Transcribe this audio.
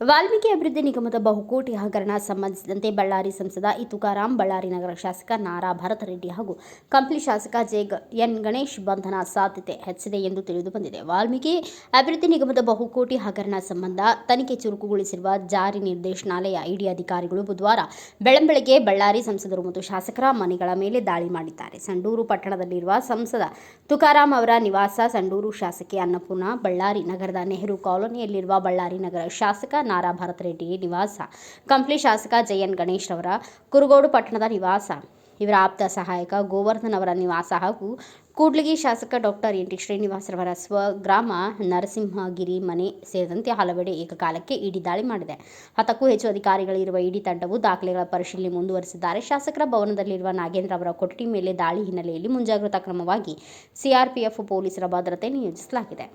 ವಾಲ್ಮೀಕಿ ಅಭಿವೃದ್ಧಿ ನಿಗಮದ ಬಹುಕೋಟಿ ಹಗರಣ ಸಂಬಂಧಿಸಿದಂತೆ ಬಳ್ಳಾರಿ ಸಂಸದ ತುಕಾರಾಂ ಬಳ್ಳಾರಿ ನಗರ ಶಾಸಕ ನಾರಾ ಭರತ ರೆಡ್ಡಿ ಹಾಗೂ ಕಂಪ್ಲಿ ಶಾಸಕ ಜೆ ಎನ್ ಗಣೇಶ್ ಬಂಧನ ಸಾಧ್ಯತೆ ಹೆಚ್ಚಿದೆ ಎಂದು ತಿಳಿದು ಬಂದಿದೆ. ವಾಲ್ಮೀಕಿ ಅಭಿವೃದ್ಧಿ ನಿಗಮದ ಬಹುಕೋಟಿ ಹಗರಣ ಸಂಬಂಧ ತನಿಖೆ ಚುರುಕುಗೊಳಿಸಿರುವ ಜಾರಿ ನಿರ್ದೇಶನಾಲಯ ಇಡಿ ಅಧಿಕಾರಿಗಳು ಬುಧವಾರ ಬೆಳಂಬೆಳಗ್ಗೆ ಬಳ್ಳಾರಿ ಸಂಸದರು ಮತ್ತು ಶಾಸಕರ ಮನೆಗಳ ಮೇಲೆ ದಾಳಿ ಮಾಡಿದ್ದಾರೆ. ಸಂಡೂರು ಪಟ್ಟಣದಲ್ಲಿರುವ ಸಂಸದ ತುಕಾರಾಂ ಅವರ ನಿವಾಸ ಸಂಡೂರು ಶಾಸಕಿ ಅನ್ನಪೂರ್ಣ ಬಳ್ಳಾರಿ ನಗರದ ನೆಹರು ಕಾಲೋನಿಯಲ್ಲಿರುವ ಬಳ್ಳಾರಿ ನಗರ ಶಾಸಕ ನಾರಾ ಭರತ್ ರೆಡ್ಡಿ ನಿವಾಸ. ಕಂಪ್ಲಿ ಶಾಸಕ ಜಯನ್ ಗಣೇಶ್ ರವರ ಕುರುಗೋಡು ಪಟ್ಟಣದ ನಿವಾಸ. ಇವರ ಆಪ್ತ ಸಹಾಯಕ ಗೋವರ್ಧನ್ ಅವರ ನಿವಾಸ ಹಾಗೂ ಕೂಡ್ಲಿಗಿ ಶಾಸಕ ಡಾಕ್ಟರ್ ಎನ್ ಟಿ ಶ್ರೀನಿವಾಸ್ ರವರ ಸ್ವಗ್ರಾಮ ನರಸಿಂಹಗಿರಿ ಮನೆ ಸೇರಿದಂತೆ ಹಲವೆಡೆ ಏಕಕಾಲಕ್ಕೆ ಇಡಿ ದಾಳಿ ಮಾಡಿದೆ. ಹತ್ತಕ್ಕೂ ಹೆಚ್ಚು ಅಧಿಕಾರಿಗಳಿರುವ ಇಡಿ ತಂಡವು ದಾಖಲೆಗಳ ಪರಿಶೀಲನೆ ಮುಂದುವರಿಸಿದ್ದಾರೆ. ಶಾಸಕರ ಭವನದಲ್ಲಿರುವ ನಾಗೇಂದ್ರ ಅವರ ಕೊಠಡಿ ಮೇಲೆ ದಾಳಿ ಹಿನ್ನೆಲೆಯಲ್ಲಿ ಮುಂಜಾಗ್ರತಾ ಕ್ರಮವಾಗಿ ಸಿಆರ್ಪಿಎಫ್ ಪೊಲೀಸರ ಭದ್ರತೆ ನಿಯೋಜಿಸಲಾಗಿದೆ.